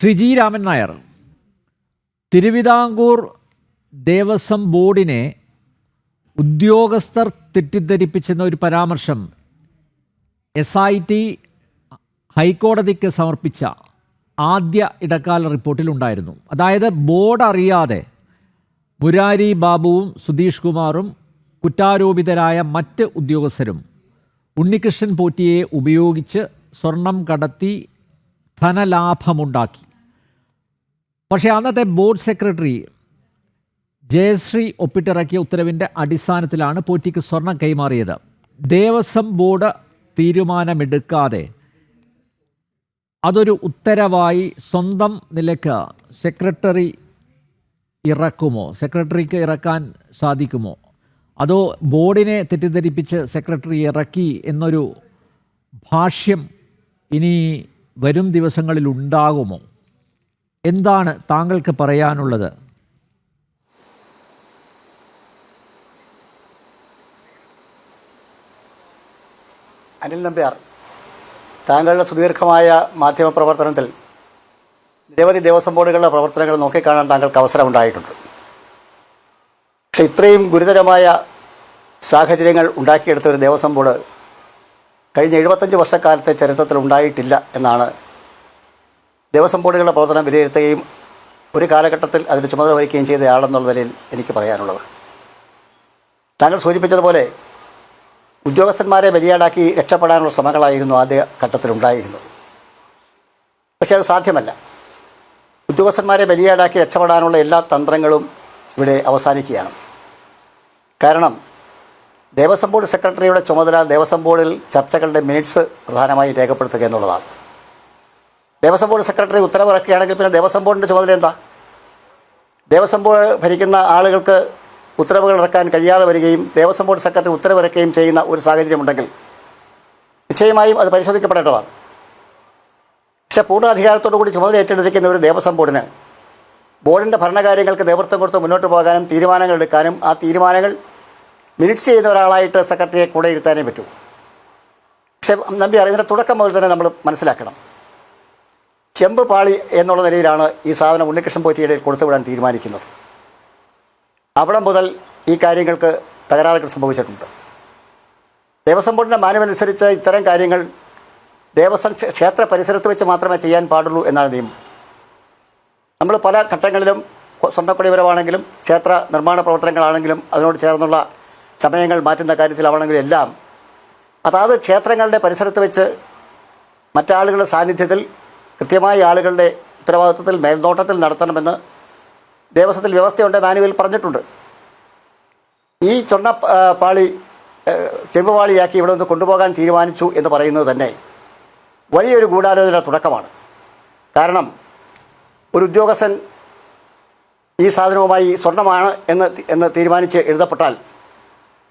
Shri G Raman Nair. Travancore Devaswom ബോർഡിനെ ഉദ്യോഗസ്ഥർ തെറ്റിദ്ധരിപ്പിച്ചെന്ന ഒരു പരാമർശം എസ് ഐ ടി ഹൈക്കോടതിക്ക് സമർപ്പിച്ച ആദ്യ ഇടക്കാല റിപ്പോർട്ടിലുണ്ടായിരുന്നു അതായത് ബോർഡ് അറിയാതെ മുരാരി ബാബുവും സുധീഷ് കുമാറും കുറ്റാരോപിതരായ മറ്റ് ഉദ്യോഗസ്ഥരും ഉണ്ണികൃഷ്ണൻ പോറ്റിയെ ഉപയോഗിച്ച് സ്വർണം കടത്തി ധനലാഭമുണ്ടാക്കി. പക്ഷേ അന്നത്തെ ബോർഡ് സെക്രട്ടറി ജയശ്രീ ഒപ്പിട്ടിറക്കിയ ഉത്തരവിന്റെ അടിസ്ഥാനത്തിലാണ് പോറ്റിക്ക് സ്വർണം കൈമാറിയത്. ദേവസ്വം ബോർഡ് തീരുമാനമെടുക്കാതെ അതൊരു ഉത്തരവായി സ്വന്തം നിലയ്ക്ക് സെക്രട്ടറി ഇറക്കുമോ? സെക്രട്ടറിക്ക് ഇറക്കാൻ സാധിക്കുമോ? അതോ ബോർഡിനെ തെറ്റിദ്ധരിപ്പിച്ച് സെക്രട്ടറി ഇറക്കി എന്നൊരു ഭാഷ്യം ഇനി വരും ദിവസങ്ങളിൽ ഉണ്ടാകുമോ എന്താണ് താങ്കൾക്ക് പറയാനുള്ളത്? അനിൽ നമ്പ്യാർ താങ്കളുടെ സുദീർഘമായ മാധ്യമ പ്രവർത്തനത്തിൽ നിരവധി ദേവസ്വം ബോർഡുകളുടെ പ്രവർത്തനങ്ങൾ നോക്കിക്കാണാൻ താങ്കൾക്ക് അവസരമുണ്ടായിട്ടുണ്ട്. പക്ഷെ ഇത്രയും ഗുരുതരമായ സാഹചര്യങ്ങൾ ഉണ്ടാക്കിയെടുത്ത ഒരു ദേവസ്വം ബോർഡ് കഴിഞ്ഞ എഴുപത്തഞ്ച് വർഷക്കാലത്തെ ചരിത്രത്തിൽ ഉണ്ടായിട്ടില്ല എന്നാണ് ദേവസ്വം ബോർഡുകളുടെ പ്രവർത്തനം വിലയിരുത്തുകയും ഒരു കാലഘട്ടത്തിൽ അതിന് ചുമതല വഹിക്കുകയും ചെയ്തയാളെന്നുള്ള നിലയിൽ എനിക്ക് പറയാനുള്ളത്. താങ്കൾ സൂചിപ്പിച്ചതുപോലെ ഉദ്യോഗസ്ഥന്മാരെ ബലിയാടാക്കി രക്ഷപ്പെടാനുള്ള ശ്രമങ്ങളായിരുന്നു ആദ്യ ഘട്ടത്തിലുണ്ടായിരുന്നത് പക്ഷേ അത് സാധ്യമല്ല. ഉദ്യോഗസ്ഥന്മാരെ ബലിയാടാക്കി രക്ഷപ്പെടാനുള്ള എല്ലാ തന്ത്രങ്ങളും ഇവിടെ അവസാനിക്കുകയാണ്. കാരണം ദേവസ്വം ബോർഡ് സെക്രട്ടറിയുടെ ചുമതല ദേവസ്വം ബോർഡിൽ ചർച്ചകളുടെ മിനിറ്റ്സ് പ്രധാനമായും രേഖപ്പെടുത്തുക എന്നുള്ളതാണ്. ദേവസ്വം ബോർഡ് സെക്രട്ടറി ഉത്തരവിറക്കുകയാണെങ്കിൽ പിന്നെ ദേവസ്വം ബോർഡിന്റെ ചുമതല എന്താ? ദേവസ്വം ബോർഡ് ഭരിക്കുന്ന ആളുകൾക്ക് ഉത്തരവുകൾ ഇറക്കാൻ കഴിയാതെ വരികയും ദേവസ്വം ബോർഡ് സെക്രട്ടറി ഉത്തരവിറക്കുകയും ചെയ്യുന്ന ഒരു സാഹചര്യമുണ്ടെങ്കിൽ നിശ്ചയമായും അത് പരിശോധിക്കപ്പെടേണ്ടതാണ്. പക്ഷേ പൂർണ അധികാരത്തോടു കൂടി ചുമതല ഏറ്റെടുത്തിരിക്കുന്ന ഒരു ദേവസ്വം ബോർഡിന് ബോർഡിന്റെ ഭരണകാര്യങ്ങൾക്ക് നേതൃത്വം കൊടുത്ത് മുന്നോട്ട് പോകാനും തീരുമാനങ്ങൾ എടുക്കാനും ആ തീരുമാനങ്ങൾ മിനിറ്റ്സ് ചെയ്യുന്ന ഒരാളായിട്ട് സെക്രട്ടറിയെ കൂടെ ഇരുത്താനേ പറ്റൂ. പക്ഷേ നമ്പി അറിയുന്നതിന്റെ തുടക്കം മുതൽ തന്നെ നമ്മൾ മനസ്സിലാക്കണം. ചെമ്പ് പാളി എന്നുള്ള നിലയിലാണ് ഈ സാധനം ഉണ്ണികൃഷ്ണൻ പോറ്റിയുടെ കൊടുത്തുവിടാൻ തീരുമാനിക്കുന്നത്. അവിടെ മുതൽ ഈ കാര്യങ്ങൾക്ക് തകരാറുകൾ സംഭവിച്ചിട്ടുണ്ട്. ദേവസ്വം ബോർഡിന്റെ മാനവനുസരിച്ച് ഇത്തരം കാര്യങ്ങൾ ദേവസ്വം ക്ഷേത്ര പരിസരത്ത് വെച്ച് മാത്രമേ ചെയ്യാൻ പാടുള്ളൂ എന്നാണ് നിയമം. നമ്മൾ പല ഘട്ടങ്ങളിലും സ്വർണക്കൊടിപരമാണെങ്കിലും ക്ഷേത്ര നിർമ്മാണ പ്രവർത്തനങ്ങളാണെങ്കിലും അതിനോട് ചേർന്നുള്ള സമയങ്ങൾ മാറ്റുന്ന കാര്യത്തിലാണെങ്കിലും എല്ലാം അതാത് ക്ഷേത്രങ്ങളുടെ പരിസരത്ത് വെച്ച് മറ്റാളുകളുടെ സാന്നിധ്യത്തിൽ കൃത്യമായി ആളുകളുടെ ഉത്തരവാദിത്വത്തിൽ മേൽനോട്ടത്തിൽ നടത്തണമെന്ന് ദേവസ്വത്തിൽ വ്യവസ്ഥയുണ്ട് മാനുവൽ പറഞ്ഞിട്ടുണ്ട്. ഈ സ്വർണ പാളി ചെമ്പുപാളിയാക്കി ഇവിടെ നിന്ന് കൊണ്ടുപോകാൻ തീരുമാനിച്ചു എന്ന് പറയുന്നത് തന്നെ വലിയൊരു ഗൂഢാലോചന തുടക്കമാണ്. കാരണം ഒരു ഉദ്യോഗസ്ഥൻ ഈ സാധനവുമായി സ്വർണമാണ് എന്ന് എന്ന് തീരുമാനിച്ച് എഴുതപ്പെട്ടാൽ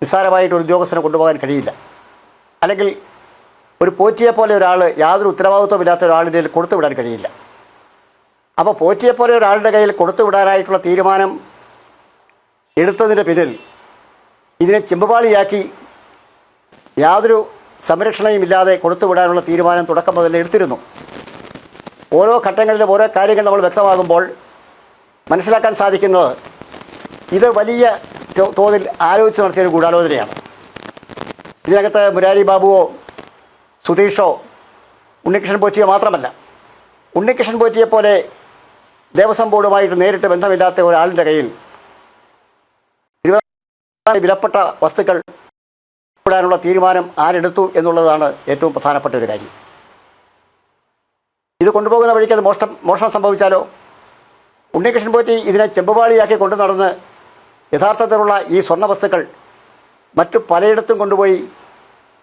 നിസ്സാരമായിട്ട് ഒരു ഉദ്യോഗസ്ഥനെ കൊണ്ടുപോകാൻ കഴിയില്ല. അല്ലെങ്കിൽ ഒരു പോറ്റിയെ പോലെ ഒരാൾ യാതൊരു ഉത്തരവാദിത്വമില്ലാത്ത ഒരാളിന്റെ കയ്യിൽ കൊടുത്തുവിടാൻ കഴിയില്ല. അപ്പോൾ പോറ്റിയെ പോലെ ഒരാളുടെ കയ്യിൽ കൊടുത്തുവിടാനായിട്ടുള്ള തീരുമാനം എടുത്തതിന്റെ പിന്നിൽ ഇതിനെ ചെമ്പുപാളിയാക്കി യാതൊരു സംരക്ഷണയും ഇല്ലാതെ കൊടുത്തുവിടാനുള്ള തീരുമാനം തുടക്കം മുതൽ എടുത്തിരുന്നു. ഓരോ ഘട്ടങ്ങളിലും ഓരോ കാര്യങ്ങൾ നമ്മൾ വ്യക്തമാകുമ്പോൾ മനസ്സിലാക്കാൻ സാധിക്കുന്നത് ഇത് വലിയ തോതിൽ ആലോചിച്ച് നടത്തിയൊരു ഗൂഢാലോചനയാണ്. ഇതിനകത്ത് മുരാരി ബാബുവോ സുധീഷോ ഉണ്ണികൃഷ്ണൻ പോറ്റിയോ മാത്രമല്ല ഉണ്ണികൃഷ്ണൻ പോറ്റിയെ പോലെ ദേവസ്വം ബോർഡുമായിട്ട് നേരിട്ട് ബന്ധമില്ലാത്ത ഒരാളിന്റെ കയ്യിൽ വിലപ്പെട്ട വസ്തുക്കൾ ഇടാനുള്ള തീരുമാനം ആരെടുത്തു എന്നുള്ളതാണ് ഏറ്റവും പ്രധാനപ്പെട്ട ഒരു കാര്യം. ഇത് കൊണ്ടുപോകുന്ന വഴിക്ക് അത് മോഷ്ടം മോഷണം സംഭവിച്ചാലോ? ഉണ്ണികൃഷ്ണൻ പോറ്റി ഇതിനെ ചെമ്പുപാളിയാക്കി കൊണ്ടു നടന്ന് യഥാർത്ഥത്തിലുള്ള ഈ സ്വർണ വസ്തുക്കൾ മറ്റു പലയിടത്തും കൊണ്ടുപോയി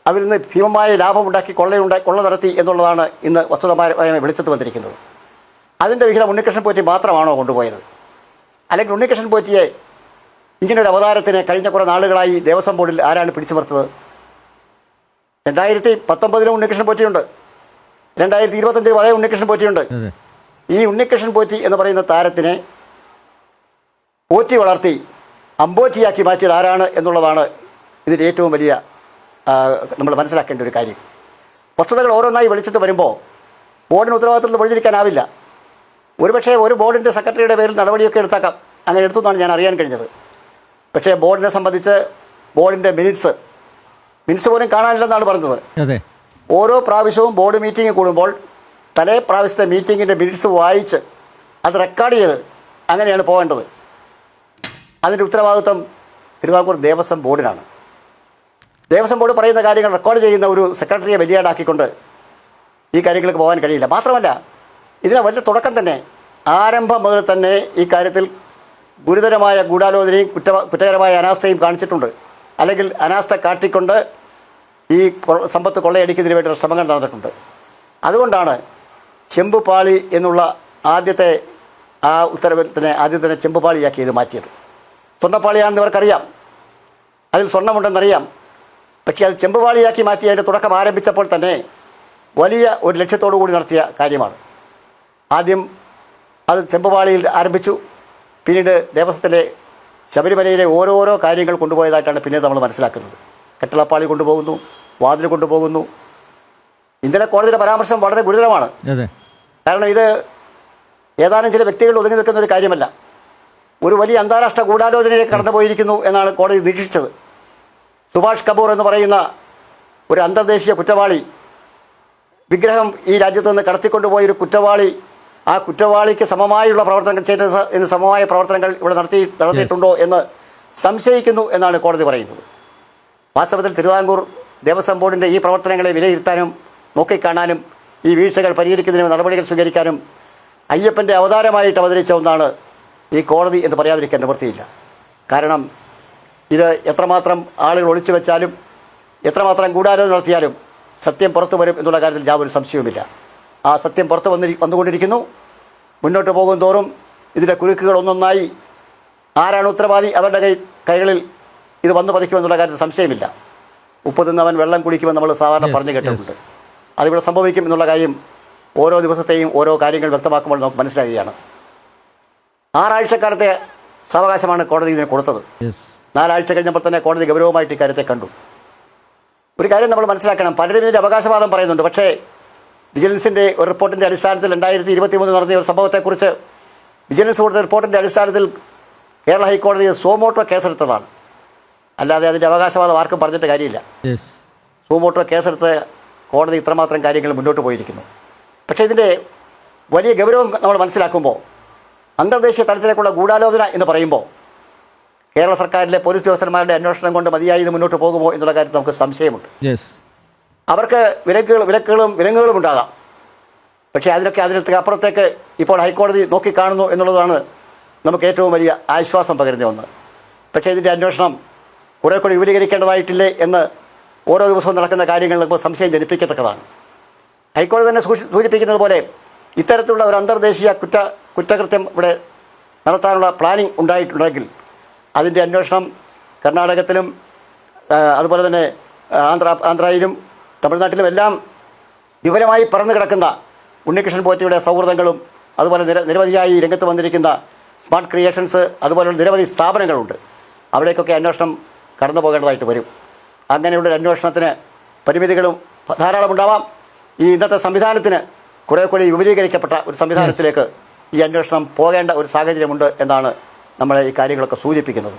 അവരിൽ നിന്ന് ഭീമമായ ലാഭമുണ്ടാക്കി കൊള്ളയുണ്ടാക്കി കൊള്ള നടത്തി എന്നുള്ളതാണ് ഇന്ന് വസ്തുതമായ വെളിച്ചത്ത് വന്നിരിക്കുന്നത്. അതിന്റെ വിഹിതം ഉണ്ണികൃഷ്ണൻ പോറ്റി മാത്രമാണോ കൊണ്ടുപോയത്? അല്ലെങ്കിൽ ഉണ്ണികൃഷ്ണൻ പോറ്റിയെ ഇങ്ങനൊരു അവതാരത്തിന് കഴിഞ്ഞ കുറേ നാളുകളായി ദേവസ്വം ബോർഡിൽ ആരാണ് പിടിച്ചു നിർത്തത് രണ്ടായിരത്തി പത്തൊമ്പതിലും ഉണ്ണികൃഷ്ണൻ പോറ്റിയുണ്ട്. രണ്ടായിരത്തി ഇരുപത്തഞ്ചിൽ വളരെ ഉണ്ണികൃഷ്ണൻ പോറ്റിയുണ്ട്. ഈ ഉണ്ണികൃഷ്ണൻ പോറ്റി എന്ന് പറയുന്ന താരത്തിനെ പോറ്റി വളർത്തി അമ്പോറ്റിയാക്കി മാറ്റിയത് ആരാണ് എന്നുള്ളതാണ് ഇതിന്റെ ഏറ്റവും വലിയ നമ്മൾ മനസ്സിലാക്കേണ്ട ഒരു കാര്യം. വസ്തുതകൾ ഓരോന്നായി വിളിച്ചിട്ട് വരുമ്പോൾ ബോർഡിന് ഉത്തരവാദിത്തത്തിൽ നിന്ന് ഒഴിഞ്ഞിരിക്കാനാവില്ല ഒരുപക്ഷേ ഒരു ബോർഡിന്റെ സെക്രട്ടറിയുടെ പേരിൽ നടപടിയൊക്കെ എടുത്താക്കാം. അങ്ങനെ എടുത്തു എന്നാണ് ഞാൻ അറിയാൻ കഴിഞ്ഞത്. പക്ഷേ ബോർഡിനെ സംബന്ധിച്ച് ബോർഡിന്റെ മിനിറ്റ്സ് മിനിറ്റ്സ് പോലും കാണാനില്ലെന്നാണ് പറഞ്ഞത്. ഓരോ പ്രാവശ്യവും ബോർഡ് മീറ്റിംഗ് കൂടുമ്പോൾ തലേ പ്രാവശ്യത്തെ മീറ്റിങ്ങിന്റെ മിനിറ്റ്സ് വായിച്ച് അത് റെക്കോർഡ് ചെയ്ത് അങ്ങനെയാണ് പോകേണ്ടത്. അതിന്റെ ഉത്തരവാദിത്വം തിരുവാങ്കൂർ ദേവസ്വം ബോർഡിനാണ്. ദേവസ്വം ബോർഡ് പറയുന്ന കാര്യങ്ങൾ റെക്കോർഡ് ചെയ്യുന്ന ഒരു സെക്രട്ടറിയെ വലിയാടാക്കിക്കൊണ്ട് ഈ കാര്യങ്ങൾക്ക് പോകാൻ കഴിയില്ല. മാത്രമല്ല ഇതിന് വലിയ തുടക്കം തന്നെ ആരംഭം മുതൽ തന്നെ ഈ കാര്യത്തിൽ ഗുരുതരമായ ഗൂഢാലോചനയും കുറ്റ കുറ്റകരമായ അനാസ്ഥയും കാണിച്ചിട്ടുണ്ട്. അല്ലെങ്കിൽ അനാസ്ഥ കാട്ടിക്കൊണ്ട് ഈ സമ്പത്ത് കൊള്ളയടിക്കുന്നതിന് വേണ്ടിയുള്ള ശ്രമങ്ങൾ നടന്നിട്ടുണ്ട്. അതുകൊണ്ടാണ് ചെമ്പുപാളി എന്നുള്ള ആദ്യത്തെ ആ ഉത്തരവിൽ തന്നെ ആദ്യം തന്നെ ചെമ്പുപാളിയാക്കി ഇത് മാറ്റിയത്. സ്വർണപ്പാളിയാണെന്ന് ഇവർക്കറിയാം. അതിൽ സ്വർണമുണ്ടെന്നറിയാം പക്ഷേ അത് ചെമ്പുപാളിയാക്കി മാറ്റി അതിന്റെ തുടക്കം ആരംഭിച്ചപ്പോൾ തന്നെ വലിയ ഒരു ലക്ഷ്യത്തോടു കൂടി നടത്തിയ കാര്യമാണ്. ആദ്യം അത് ചെമ്പുപാളിയിൽ ആരംഭിച്ചു. പിന്നീട് ദേവസ്വത്തിലെ ശബരിമലയിലെ ഓരോരോ കാര്യങ്ങൾ കൊണ്ടുപോയതായിട്ടാണ് പിന്നീട് നമ്മൾ മനസ്സിലാക്കുന്നത്. കെട്ടളപ്പാളി കൊണ്ടുപോകുന്നു വാതിൽ കൊണ്ടുപോകുന്നു. ഇന്നലെ കോടതിയുടെ പരാമർശം വളരെ ഗുരുതരമാണ്. കാരണം ഇത് ഏതാനും ചില വ്യക്തികൾ ഒതുങ്ങി നിൽക്കുന്ന ഒരു കാര്യമല്ല. ഒരു വലിയ അന്താരാഷ്ട്ര ഗൂഢാലോചനയിലേക്ക് കടന്നുപോയിരിക്കുന്നു എന്നാണ് കോടതി നിരീക്ഷിച്ചത്. സുഭാഷ് കപൂർ എന്ന് പറയുന്ന ഒരു അന്തർദേശീയ കുറ്റവാളി വിഗ്രഹം ഈ രാജ്യത്ത് നിന്ന് കടത്തിക്കൊണ്ടുപോയ ഒരു കുറ്റവാളി ആ കുറ്റവാളിക്ക് സമമായുള്ള പ്രവർത്തനങ്ങൾ ചെയ്ത എന്ന് സമമായ പ്രവർത്തനങ്ങൾ ഇവിടെ നടത്തി നടത്തിയിട്ടുണ്ടോ എന്ന് സംശയിക്കുന്നു എന്നാണ് കോടതി പറയുന്നത്. വാസ്തവത്തിൽ തിരുവിതാംകൂർ ദേവസ്വം ബോർഡിന്റെ ഈ പ്രവർത്തനങ്ങളെ വിലയിരുത്താനും നോക്കിക്കാണാനും ഈ വീഴ്ചകൾ പരിഹരിക്കുന്നതിനും നടപടികൾ സ്വീകരിക്കാനും അയ്യപ്പന്റെ അവതാരമായിട്ട് അവതരിച്ച ഒന്നാണ് ഈ കോടതി എന്ന് പറയാതിരിക്കാൻ നിവൃത്തിയില്ല. കാരണം ഇത് എത്രമാത്രം ആളുകൾ ഒളിച്ചു വെച്ചാലും എത്രമാത്രം ഗൂഢാലോചന നടത്തിയാലും സത്യം പുറത്തു വരും എന്നുള്ള കാര്യത്തിൽ യാതൊരു സംശയവുമില്ല. ആ സത്യം പുറത്തു വന്നി വന്നുകൊണ്ടിരിക്കുന്നു. മുന്നോട്ട് പോകും തോറും ഇതിന്റെ കുരുക്കുകൾ ഒന്നൊന്നായി ആരാണ് ഉത്തരവാദി? അവരുടെ കൈ കൈകളിൽ ഇത് വന്നു പതിക്കുമെന്നുള്ള കാര്യത്തിൽ സംശയമില്ല. ഉപ്പ് തിന്നവൻ വെള്ളം കുടിക്കുമെന്ന് നമ്മൾ സാധാരണ പറഞ്ഞു കേട്ടിട്ടുണ്ട്. അതിവിടെ സംഭവിക്കും എന്നുള്ള കാര്യം ഓരോ ദിവസത്തെയും ഓരോ കാര്യങ്ങൾ വ്യക്തമാക്കുമ്പോൾ നമുക്ക് മനസ്സിലാകുകയാണ് ആറാഴ്ചക്കാലത്തെ സാവകാശമാണ് കോടതി ഇതിന് കൊടുത്തത്. നാലാഴ്ച കഴിഞ്ഞപ്പോൾ തന്നെ കോടതി ഗൗരവമായിട്ട് ഇക്കാര്യത്തെ കണ്ടു. ഒരു കാര്യം നമ്മൾ മനസ്സിലാക്കണം. പലരും ഇതിന്റെ അവകാശവാദം പറയുന്നുണ്ട്. പക്ഷേ വിജിലൻസിന്റെ ഒരു റിപ്പോർട്ടിന്റെ അടിസ്ഥാനത്തിൽ രണ്ടായിരത്തി ഇരുപത്തി മൂന്ന് നടന്ന ഒരു സംഭവത്തെക്കുറിച്ച് വിജിലൻസ് കൊടുത്ത റിപ്പോർട്ടിന്റെ അടിസ്ഥാനത്തിൽ കേരള ഹൈക്കോടതി സോമോട്ടോ കേസെടുത്തതാണ്. അല്ലാതെ അതിന്റെ അവകാശവാദം ആർക്കും പറഞ്ഞിട്ട് കാര്യമില്ല. സൂമോട്ടോ കേസെടുത്ത് കോടതി ഇത്രമാത്രം കാര്യങ്ങൾ മുന്നോട്ട് പോയിരിക്കുന്നു. പക്ഷേ ഇതിന്റെ വലിയ ഗൗരവം നമ്മൾ മനസ്സിലാക്കുമ്പോൾ അന്തർദേശീയ തലത്തിലേക്കുള്ള ഗൂഢാലോചന എന്ന് പറയുമ്പോൾ കേരള സർക്കാരിലെ പോലീസ് ഉദ്യോഗസ്ഥന്മാരുടെ അന്വേഷണം കൊണ്ട് മതിയായി മുന്നോട്ട് പോകുമോ എന്നുള്ള കാര്യത്തിൽ നമുക്ക് സംശയമുണ്ട്. അവർക്ക് വിലക്കുകൾ വിലക്കുകളും വിലങ്ങുകളും ഉണ്ടാകാം. പക്ഷേ അതിനൊക്കെ അതിനകത്ത് അപ്പുറത്തേക്ക് ഇപ്പോൾ ഹൈക്കോടതി നോക്കിക്കാണുന്നു എന്നുള്ളതാണ് നമുക്ക് ഏറ്റവും വലിയ ആശ്വാസം പകരുന്ന ഒന്ന്. പക്ഷേ ഇതിന്റെ അന്വേഷണം കുറേ കൂടി വിപുലീകരിക്കേണ്ടതായിട്ടില്ലേ എന്ന് ഓരോ ദിവസവും നടക്കുന്ന കാര്യങ്ങൾ നമുക്ക് സംശയം ജനിപ്പിക്കത്തക്കതാണ്. ഹൈക്കോടതി തന്നെ സൂചിപ്പിക്കുന്നത് പോലെ ഇത്തരത്തിലുള്ള ഒരു അന്തർദേശീയ കുറ്റ കുറ്റകൃത്യം ഇവിടെ നടത്താനുള്ള പ്ലാനിംഗ് ഉണ്ടായിട്ടുണ്ടെങ്കിൽ അതിന്റെ അന്വേഷണം കർണാടകത്തിലും അതുപോലെ തന്നെ ആന്ധ്ര ആന്ധ്രയിലും തമിഴ്നാട്ടിലും എല്ലാം വിപുലമായി പറന്നു കിടക്കുന്ന ഉണ്ണികൃഷ്ണൻ പോറ്റിയുടെ സൗഹൃദങ്ങളും അതുപോലെ നിര നിരവധിയായി രംഗത്ത് വന്നിരിക്കുന്ന സ്മാർട്ട് ക്രിയേഷൻസ് അതുപോലെയുള്ള നിരവധി സ്ഥാപനങ്ങളുണ്ട്. അവിടേക്കൊക്കെ അന്വേഷണം കടന്നു പോകേണ്ടതായിട്ട് വരും. അങ്ങനെയുള്ള ഒരു അന്വേഷണത്തിന് പരിമിതികളും ധാരാളം ഉണ്ടാവാം ഈ ഇന്നത്തെ സംവിധാനത്തിന് കുറേ കൂടി വിപുലീകരിക്കപ്പെട്ട ഒരു സംവിധാനത്തിലേക്ക് ഈ അന്വേഷണം പോകേണ്ട ഒരു സാഹചര്യമുണ്ട് എന്നാണ് നമ്മളെ ഈ കാര്യങ്ങളൊക്കെ സൂചിപ്പിക്കുന്നത്.